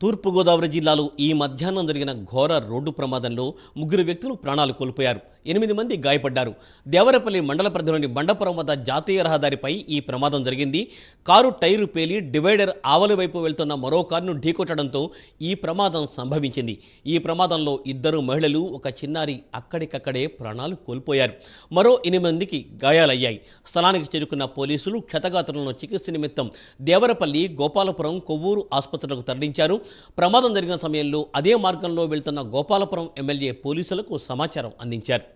తూర్పుగోదావరి జిల్లాలో ఈ మధ్యాహ్నం జరిగిన ఘోర రోడ్డు ప్రమాదంలో ముగ్గురు వ్యక్తులు ప్రాణాలు కోల్పోయారు. ఎనిమిది మంది గాయపడ్డారు. దేవరపల్లి మండల పరిధిలోని బండపురం వద్ద జాతీయ రహదారిపై ఈ ప్రమాదం జరిగింది. కారు టైరు పేలి డివైడర్ ఆవలి వైపు వెళ్తున్న మరో కారును ఢీకొట్టడంతో ఈ ప్రమాదం సంభవించింది. ఈ ప్రమాదంలో ఇద్దరు మహిళలు ఒక చిన్నారి అక్కడికక్కడే ప్రాణాలు కోల్పోయారు. మరో ఎనిమిది మందికి గాయాలయ్యాయి. స్థలానికి చేరుకున్న పోలీసులు క్షతగాత్రులను చికిత్స నిమిత్తం దేవరపల్లి గోపాలపురం కొవ్వూరు ఆసుపత్రులకు తరలించారు. ప్రమాదం జరిగిన సమయంలో అదే మార్గంలో వెళ్తున్న గోపాలపురం ఎమ్మెల్యే పోలీసులకు సమాచారం అందించారు.